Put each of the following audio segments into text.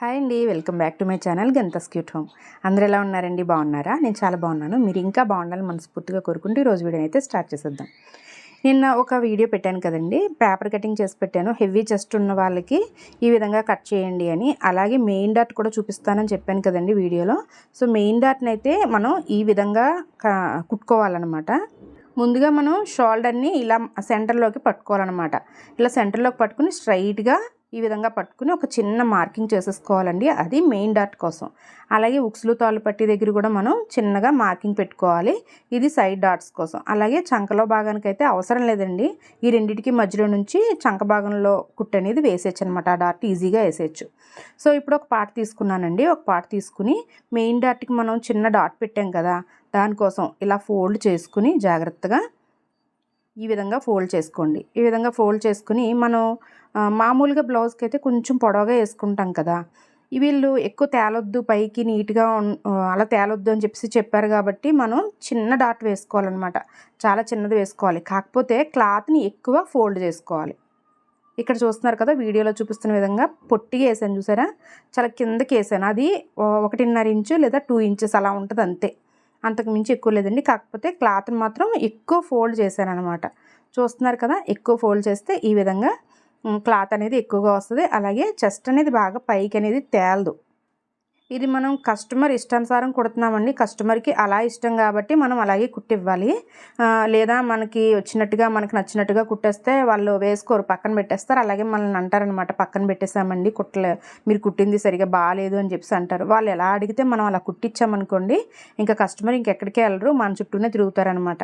Hi అండి welcome back to my channel గంతస్ cute home. అందరు ఎలా ఉన్నారండి? బాగున్నారా? నేను చాలా బాగున్నాను. మీరు ఇంకా బాగుండాలని మనస్ఫూర్తిగా కోరుకుంటూ ఈరోజు వీడియో అయితే స్టార్ట్ చేసేద్దాం. నిన్న ఒక వీడియో పెట్టాను కదండి. పేపర్ కటింగ్ చేసి పెట్టాను. హెవీ చెస్ట్ ఉన్న వాళ్ళకి ఈ విధంగా కట్ చేయండి అని. అలాగే మెయిన్ డాట్ కూడా చూపిస్తానని చెప్పాను కదండి వీడియోలో. సో మెయిన్ డాట్ని అయితే మనం ఈ విధంగా కుట్టుకోవాలన్నమాట. ముందుగా మనం షోల్డర్ని ఇలా సెంటర్లోకి పట్టుకోవాలన్నమాట. ఇలా సెంటర్లోకి పట్టుకుని స్ట్రైట్గా ఈ విధంగా పట్టుకుని ఒక చిన్న మార్కింగ్ చేసేసుకోవాలండి. అది మెయిన్ డాట్ కోసం. అలాగే ఉక్సులు తాళ్ళు దగ్గర కూడా మనం చిన్నగా మార్కింగ్ పెట్టుకోవాలి. ఇది సైడ్ డాట్స్ కోసం. అలాగే చంకలో భాగానికి అయితే అవసరం లేదండి. ఈ రెండింటికి మధ్యలో నుంచి చంక భాగంలో కుట్టు అనేది వేసేయచ్చు అనమాట ఆ డాట్ ఈజీగా వేసేయచ్చు. సో ఇప్పుడు ఒక పార్ట్ తీసుకున్నానండి. ఒక పార్ట్ తీసుకుని మెయిన్ డాట్కి మనం చిన్న డాట్ పెట్టాం కదా దానికోసం ఇలా ఫోల్డ్ చేసుకుని జాగ్రత్తగా ఈ విధంగా ఫోల్డ్ చేసుకోండి. ఈ విధంగా ఫోల్డ్ చేసుకుని మనం మామూలుగా బ్లౌజ్కి అయితే కొంచెం పొడవుగా వేసుకుంటాం కదా. వీళ్ళు ఎక్కువ తేలొద్దు పైకి నీట్గా అలా తేలొద్దు అని చెప్పేసి చెప్పారు కాబట్టి మనం చిన్న డాట్ వేసుకోవాలన్నమాట. చాలా చిన్నది వేసుకోవాలి. కాకపోతే క్లాత్ని ఎక్కువ ఫోల్డ్ చేసుకోవాలి. ఇక్కడ చూస్తున్నారు కదా వీడియోలో చూపిస్తున్న విధంగా పొట్టిగా వేసాను చూసారా? చాలా కిందకి వేసాను. అది ఒకటిన్నర ఇంచు లేదా టూ ఇంచెస్ అలా ఉంటుంది అంతే. అంతకు మించి ఎక్కువ లేదండి. కాకపోతే క్లాత్ని మాత్రం ఎక్కువ ఫోల్డ్ చేశాను అనమాట చూస్తున్నారు కదా ఎక్కువ ఫోల్డ్ చేస్తే ఈ విధంగా క్లాత్ అనేది ఎక్కువగా వస్తుంది. అలాగే చెస్ట్ అనేది బాగా పైకి అనేది తేలదు. ఇది మనం కస్టమర్ ఇష్టానుసారం కుడుతున్నామండి. కస్టమర్కి అలా ఇష్టం కాబట్టి మనం అలాగే కుట్టివ్వాలి. లేదా మనకి వచ్చినట్టుగా మనకి నచ్చినట్టుగా కుట్టేస్తే వాళ్ళు వేసుకోరు పక్కన పెట్టేస్తారు. అలాగే మనల్ని అంటారనమాట పక్కన పెట్టేసామండి కుట్టలే మీరు కుట్టింది సరిగా బాగాలేదు అని చెప్పేసి అంటారు. వాళ్ళు ఎలా అడిగితే మనం అలా కుట్టించామనుకోండి ఇంకా కస్టమర్ ఇంకెక్కడికే వెళ్ళరు మన చుట్టూనే తిరుగుతారనమాట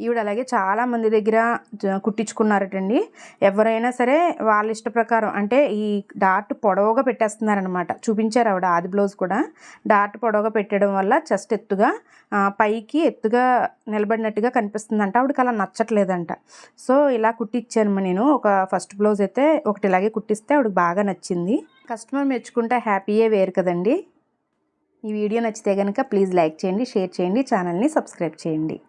ఈవిడ అలాగే చాలా మంది దగ్గర జ- కుట్టించుకున్నారటండి. ఎవరైనా సరే వాళ్ళ ఇష్ట ప్రకారం అంటే ఈ డాట్ పొడవుగా పెట్టేస్తున్నారనమాట చూపించారు ఆవిడ ఆది బ్లౌజ్ కూడా. డాట్ పొడవుగా పెట్టడం వల్ల చెస్ట్ ఎత్తుగా పైకి ఎత్తుగా నిలబడినట్టుగా కనిపిస్తుందంట. ఆవిడకి అలా నచ్చట్లేదంట. సో ఇలా కుట్టించాను నేను. ఒక ఫస్ట్ బ్లౌజ్ అయితే ఒకటి ఇలాగే కుట్టిస్తే ఆవిడకి బాగా నచ్చింది. కస్టమర్ మెచ్చుకుంటే హ్యాపీయే వేరు కదండి. ఈ వీడియో నచ్చితే కనుక ప్లీజ్ లైక్ చేయండి షేర్ చేయండి ఛానల్ని సబ్స్క్రైబ్ చేయండి.